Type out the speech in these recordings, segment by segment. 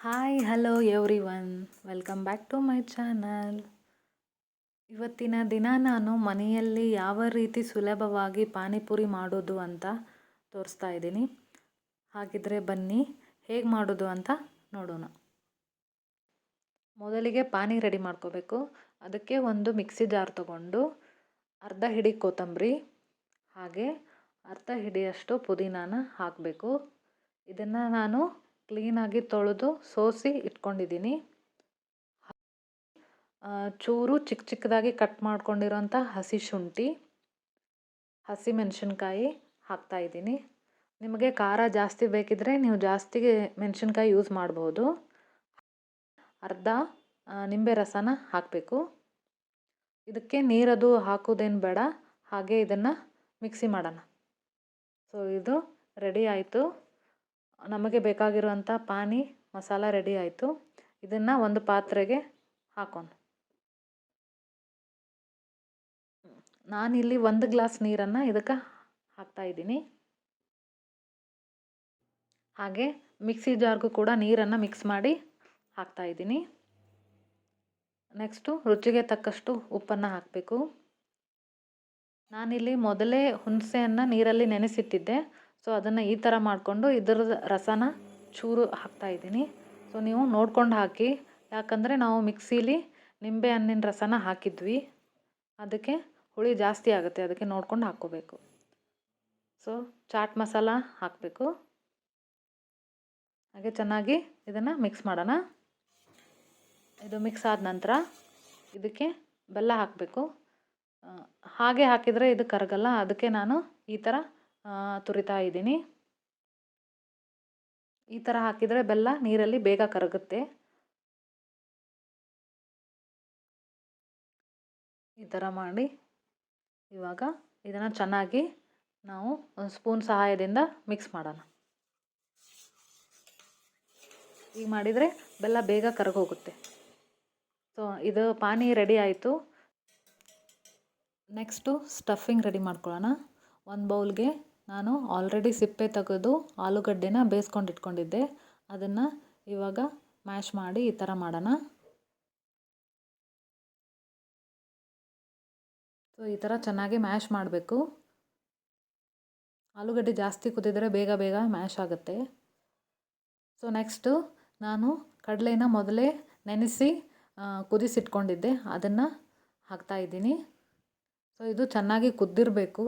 Hi hello everyone welcome back to my channel ಇವತ್ತಿನ ದಿನ ನಾನು ಮನೆಯಲ್ಲಿ ಯಾವ ರೀತಿ ಸುಲಭವಾಗಿ ಪಾನಿಪುರಿ ಮಾಡೋದು ಅಂತ ತೋರಿಸ್ತಾ ಇದ್ದೀನಿ. ಹಾಗಿದ್ರೆ ಬನ್ನಿ, ಹೇಗೆ ಮಾಡೋದು ಅಂತ ನೋಡೋಣ. ಮೊದಲಿಗೆ ಪಾನಿ ರೆಡಿ ಮಾಡ್ಕೋಬೇಕು. ಅದಕ್ಕೆ ಒಂದು ಮಿಕ್ಸಿ ಜಾರ್ ತಗೊಂಡು ಅರ್ಧ ಹಿಡಿ ಕೊತ್ತಂಬರಿ, ಹಾಗೆ ಅರ್ಧ ಹಿಡಿಯಷ್ಟು ಪುದೀನಾನ ಹಾಕಬೇಕು. ಇದನ್ನು ನಾನು ಕ್ಲೀನಾಗಿ ತೊಳೆದು ಸೋಸಿ ಇಟ್ಕೊಂಡಿದ್ದೀನಿ. ಚೂರು ಚಿಕ್ಕ ಚಿಕ್ಕದಾಗಿ ಕಟ್ ಮಾಡ್ಕೊಂಡಿರೋಂಥ ಹಸಿ ಶುಂಠಿ, ಹಸಿ ಮೆಣಸಿನ್ಕಾಯಿ ಹಾಕ್ತಾಯಿದ್ದೀನಿ ನಿಮಗೆ ಖಾರ ಜಾಸ್ತಿ ಬೇಕಿದ್ದರೆ ನೀವು ಜಾಸ್ತಿ ಮೆಣಸಿನ್ಕಾಯಿ ಯೂಸ್ ಮಾಡ್ಬೋದು. ಅರ್ಧ ನಿಂಬೆ ರಸನ ಹಾಕಬೇಕು. ಇದಕ್ಕೆ ನೀರದು ಹಾಕೋದೇನು ಬೇಡ, ಹಾಗೆ ಇದನ್ನು ಮಿಕ್ಸಿ ಮಾಡೋಣ. ಸೊ, ಇದು ರೆಡಿ ಆಯಿತು. ನಮಗೆ ಬೇಕಾಗಿರುವಂಥ ಪಾನಿ ಮಸಾಲ ರೆಡಿ ಆಯಿತು. ಇದನ್ನು ಒಂದು ಪಾತ್ರೆಗೆ ಹಾಕೋಣ. ನಾನಿಲ್ಲಿ ಒಂದು ಗ್ಲಾಸ್ ನೀರನ್ನು ಇದಕ್ಕೆ ಹಾಕ್ತಾಯಿದ್ದೀನಿ ಹಾಗೆ ಮಿಕ್ಸಿ ಜಾರ್ಗೂ ಕೂಡ ನೀರನ್ನು ಮಿಕ್ಸ್ ಮಾಡಿ ಹಾಕ್ತಾಯಿದ್ದೀನಿ ನೆಕ್ಸ್ಟು ರುಚಿಗೆ ತಕ್ಕಷ್ಟು ಉಪ್ಪನ್ನು ಹಾಕಬೇಕು. ನಾನಿಲ್ಲಿ ಮೊದಲೇ ಹುಣಸೆಯನ್ನು ನೀರಲ್ಲಿ ನೆನೆಸಿಟ್ಟಿದ್ದೆ. ಸೊ ಅದನ್ನು ಈ ಥರ ಮಾಡಿಕೊಂಡು ಇದ್ರದ್ದು ರಸನ ಚೂರು ಹಾಕ್ತಾಯಿದ್ದೀನಿ ಸೊ ನೀವು ನೋಡ್ಕೊಂಡು ಹಾಕಿ. ಯಾಕಂದರೆ ನಾವು ಮಿಕ್ಸೀಲಿ ನಿಂಬೆ ಹಣ್ಣಿನ ರಸನ ಹಾಕಿದ್ವಿ. ಅದಕ್ಕೆ ಹುಳಿ ಜಾಸ್ತಿ ಆಗುತ್ತೆ. ಅದಕ್ಕೆ ನೋಡ್ಕೊಂಡು ಹಾಕ್ಕೋಬೇಕು. ಸೊ ಚಾಟ್ ಮಸಾಲ ಹಾಕಬೇಕು. ಹಾಗೆ ಚೆನ್ನಾಗಿ ಇದನ್ನು ಮಿಕ್ಸ್ ಮಾಡೋಣ. ಇದು ಮಿಕ್ಸ್ ಆದ ನಂತರ ಇದಕ್ಕೆ ಬೆಲ್ಲ ಹಾಕಬೇಕು. ಹಾಗೆ ಹಾಕಿದರೆ ಇದು ಕರಗಲ್ಲ. ಅದಕ್ಕೆ ನಾನು ಈ ಥರ ತುರಿತಾ ಇದ್ದೀನಿ. ಈ ಥರ ಹಾಕಿದರೆ ಬೆಲ್ಲ ನೀರಲ್ಲಿ ಬೇಗ ಕರಗುತ್ತೆ. ಈ ಥರ ಮಾಡಿ ಇವಾಗ ಇದನ್ನು ಚೆನ್ನಾಗಿ ನಾವು ಒಂದು ಸ್ಪೂನ್ ಸಹಾಯದಿಂದ ಮಿಕ್ಸ್ ಮಾಡೋಣ. ಈಗ ಮಾಡಿದರೆ ಬೆಲ್ಲ ಬೇಗ ಕರಗೋಗುತ್ತೆ. ಸೊ, ಇದು ಪಾನಿ ರೆಡಿ ಆಯಿತು. ನೆಕ್ಸ್ಟು ಸ್ಟಫಿಂಗ್ ರೆಡಿ ಮಾಡ್ಕೊಳ್ಳೋಣ. ಒಂದು ಬೌಲ್ಗೆ ನಾನು ಆಲ್ರೆಡಿ ಸಿಪ್ಪೆ ತೆಗೆದು ಆಲೂಗಡ್ಡೆನ ಬೇಯಿಸ್ಕೊಂಡು ಇಟ್ಕೊಂಡಿದ್ದೆ ಅದನ್ನು ಇವಾಗ ಮ್ಯಾಶ್ ಮಾಡಿ ಈ ಥರ ಮಾಡೋಣ. ಸೊ ಈ ಥರ ಚೆನ್ನಾಗಿ ಮ್ಯಾಶ್ ಮಾಡಬೇಕು. ಆಲೂಗಡ್ಡೆ ಜಾಸ್ತಿ ಕುದಿದರೆ ಬೇಗ ಬೇಗ ಮ್ಯಾಶ್ ಆಗುತ್ತೆ. ಸೊ ನೆಕ್ಸ್ಟು ನಾನು ಕಡಲೆನ ಮೊದಲೇ ನೆನೆಸಿ ಕುದಿಸಿಟ್ಕೊಂಡಿದ್ದೆ. ಅದನ್ನು ಹಾಕ್ತಾಯಿದ್ದೀನಿ ಸೊ ಇದು ಚೆನ್ನಾಗಿ ಕುದ್ದಿರಬೇಕು.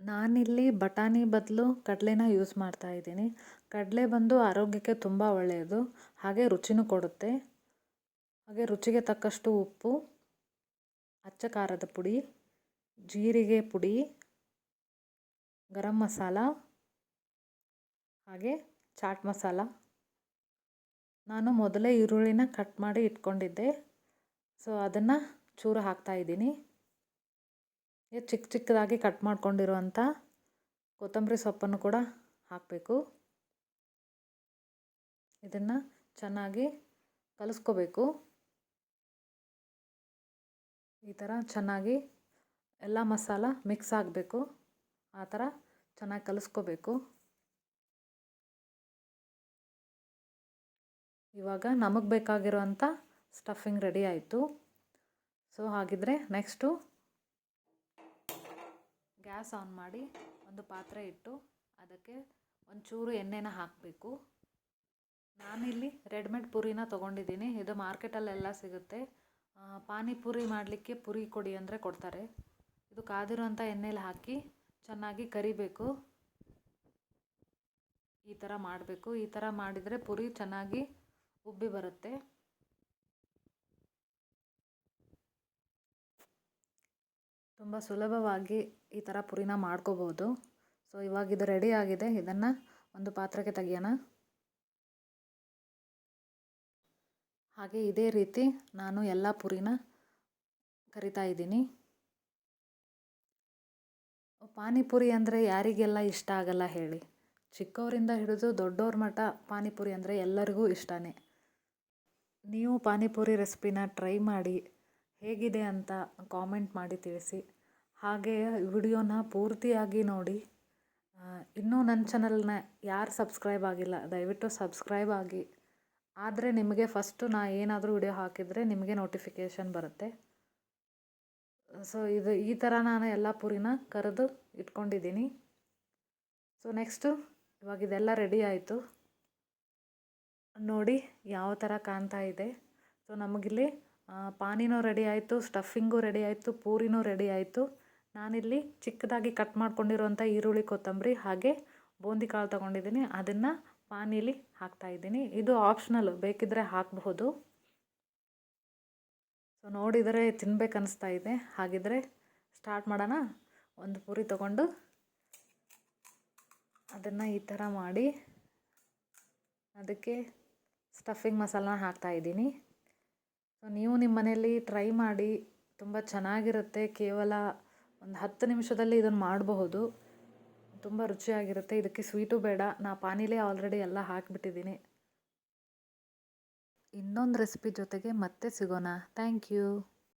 ನಾನಿಲ್ಲಿ ಬಟಾಣಿ ಬದಲು ಕಡಲೆನ ಯೂಸ್ ಮಾಡ್ತಾ ಇದ್ದೀನಿ. ಕಡಲೆ ಬಂದು ಆರೋಗ್ಯಕ್ಕೆ ತುಂಬ ಒಳ್ಳೆಯದು. ಹಾಗೆ ರುಚಿನೂ ಕೊಡುತ್ತೆ. ಹಾಗೆ ರುಚಿಗೆ ತಕ್ಕಷ್ಟು ಉಪ್ಪು, ಅಚ್ಚ ಖಾರದ ಪುಡಿ, ಜೀರಿಗೆ ಪುಡಿ, ಗರಂ ಮಸಾಲ, ಹಾಗೆ ಚಾಟ್ ಮಸಾಲ. ನಾನು ಮೊದಲೇ ಈರುಳ್ಳಿನ ಕಟ್ ಮಾಡಿ ಇಟ್ಕೊಂಡಿದ್ದೆ. ಸೊ ಅದನ್ನು ಚೂರು ಹಾಕ್ತಾಯಿದ್ದೀನಿ ಚಿಕ್ಕ ಚಿಕ್ಕದಾಗಿ ಕಟ್ ಮಾಡ್ಕೊಂಡಿರುವಂಥ ಕೊತ್ತಂಬರಿ ಸೊಪ್ಪನ್ನು ಕೂಡ ಹಾಕಬೇಕು. ಇದನ್ನು ಚೆನ್ನಾಗಿ ಕಲಸ್ಕೋಬೇಕು. ಈ ಥರ ಚೆನ್ನಾಗಿ ಎಲ್ಲ ಮಸಾಲ ಮಿಕ್ಸ್ ಆಗಬೇಕು. ಆ ಥರ ಚೆನ್ನಾಗಿ ಕಲಸ್ಕೋಬೇಕು. ಇವಾಗ ನಮಗೆ ಬೇಕಾಗಿರುವಂಥ ಸ್ಟಫಿಂಗ್ ರೆಡಿ ಆಯಿತು. ಸೊ ಹಾಗಿದ್ರೆ ನೆಕ್ಸ್ಟು ಗ್ಯಾಸ್ ಆನ್ ಮಾಡಿ ಒಂದು ಪಾತ್ರೆ ಇಟ್ಟು ಅದಕ್ಕೆ ಒಂಚೂರು ಎಣ್ಣೆನ ಹಾಕಬೇಕು. ನಾನಿಲ್ಲಿ ರೆಡ್ಮೇಡ್ ಪುರಿನ ತೊಗೊಂಡಿದ್ದೀನಿ. ಇದು ಮಾರ್ಕೆಟಲ್ಲೆಲ್ಲ ಸಿಗುತ್ತೆ. ಪಾನಿಪುರಿ ಮಾಡಲಿಕ್ಕೆ ಪುರಿ ಕೊಡಿ ಅಂದರೆ ಕೊಡ್ತಾರೆ. ಇದು ಕಾದಿರುವಂಥ ಎಣ್ಣೆಲಿ ಹಾಕಿ ಚೆನ್ನಾಗಿ ಕರಿಬೇಕು. ಈ ಥರ ಮಾಡಬೇಕು. ಈ ಥರ ಮಾಡಿದರೆ ಪುರಿ ಚೆನ್ನಾಗಿ ಉಬ್ಬಿ ಬರುತ್ತೆ. ತುಂಬ ಸುಲಭವಾಗಿ ಈ ಥರ ಪುರಿನ ಮಾಡ್ಕೋಬೋದು. ಸೊ ಇವಾಗ ಇದು ರೆಡಿ ಆಗಿದೆ. ಇದನ್ನು ಒಂದು ಪಾತ್ರೆಗೆ ತೆಗಿಯೋಣ. ಹಾಗೆ ಇದೇ ರೀತಿ ನಾನು ಎಲ್ಲ ಪುರಿನ ಕರಿತಾ ಇದ್ದೀನಿ. ಪಾನಿಪುರಿ ಅಂದರೆ ಯಾರಿಗೆಲ್ಲ ಇಷ್ಟ ಆಗಲ್ಲ ಹೇಳಿ. ಚಿಕ್ಕವರಿಂದ ಹಿಡಿದು ದೊಡ್ಡವ್ರ ಮಟ್ಟ ಪಾನಿಪುರಿ ಅಂದರೆ ಎಲ್ಲರಿಗೂ ಇಷ್ಟನೇ. ನೀವು ಪಾನಿಪುರಿ ರೆಸಿಪಿನ ಟ್ರೈ ಮಾಡಿ ಹೇಗಿದೆ ಅಂತ ಕಾಮೆಂಟ್ ಮಾಡಿ ತಿಳಿಸಿ. ಹಾಗೆ ವಿಡಿಯೋನ ಪೂರ್ತಿಯಾಗಿ ನೋಡಿ. ಇನ್ನೂ ನನ್ನ ಚಾನಲ್ನ ಯಾರು ಸಬ್ಸ್ಕ್ರೈಬ್ ಆಗಿಲ್ಲ, ದಯವಿಟ್ಟು ಸಬ್ಸ್ಕ್ರೈಬ್ ಆಗಿ. ಆದರೆ ನಿಮಗೆ ಫಸ್ಟು ನಾ ಏನಾದರೂ ವಿಡಿಯೋ ಹಾಕಿದರೆ ನಿಮಗೆ ನೋಟಿಫಿಕೇಷನ್ ಬರುತ್ತೆ. ಸೊ, ಇದು ಈ ಥರ ನಾನು ಎಲ್ಲ ಪೂರಿನ ಕರೆದು ಇಟ್ಕೊಂಡಿದ್ದೀನಿ. ಸೊ, ನೆಕ್ಸ್ಟು ಇವಾಗ ಇದೆಲ್ಲ ರೆಡಿ ಆಯಿತು. ನೋಡಿ ಯಾವ ಥರ ಕಾಣ್ತಾ ಇದೆ. ಸೊ, ನಮಗಿಲ್ಲಿ ಪಾನಿನೂ ರೆಡಿ ಆಯಿತು, ಸ್ಟಫಿಂಗು ರೆಡಿ ಆಯಿತು, ಪೂರಿನೂ ರೆಡಿ ಆಯಿತು. ನಾನಿಲ್ಲಿ ಚಿಕ್ಕದಾಗಿ ಕಟ್ ಮಾಡ್ಕೊಂಡಿರುವಂಥ ಈರುಳ್ಳಿ ಕೊತ್ತಂಬರಿ ಹಾಗೆ ಬೂಂದಿ ಕಾಳು ತೊಗೊಂಡಿದ್ದೀನಿ. ಅದನ್ನು ಪಾನೀಲಿ ಹಾಕ್ತಾಯಿದ್ದೀನಿ ಇದು ಆಪ್ಷನಲ್ ಬೇಕಿದ್ದರೆ ಹಾಕಬಹುದು. ಸೊ ನೋಡಿದರೆ ತಿನ್ಬೇಕು ಅನಿಸ್ತಾ ಇದೆ. ಹಾಗಿದ್ರೆ ಸ್ಟಾರ್ಟ್ ಮಾಡೋಣ. ಒಂದು ಪೂರಿ ತೊಗೊಂಡು ಅದನ್ನು ಈ ಥರ ಮಾಡಿ ಅದಕ್ಕೆ ಸ್ಟಫಿಂಗ್ ಮಸಾಲನ ಹಾಕ್ತಾಯಿದ್ದೀನಿ ಸೊ ನೀವು ನಿಮ್ಮ ಮನೆಯಲ್ಲಿ ಟ್ರೈ ಮಾಡಿ. ತುಂಬ ಚೆನ್ನಾಗಿರುತ್ತೆ. ಕೇವಲ ಒಂದು ಹತ್ತು ನಿಮಿಷದಲ್ಲಿ ಇದನ್ನು ಮಾಡಬಹುದು. ತುಂಬ ರುಚಿಯಾಗಿರುತ್ತೆ. ಇದಕ್ಕೆ ಸ್ವೀಟು ಬೇಡ. ನಾ ಪಾನಿಲೇ ಆಲ್ರೆಡಿ ಎಲ್ಲ ಹಾಕಿಬಿಟ್ಟಿದ್ದೀನಿ. ಇನ್ನೊಂದು ರೆಸಿಪಿ ಜೊತೆಗೆ ಮತ್ತೆ ಸಿಗೋಣ. Thank you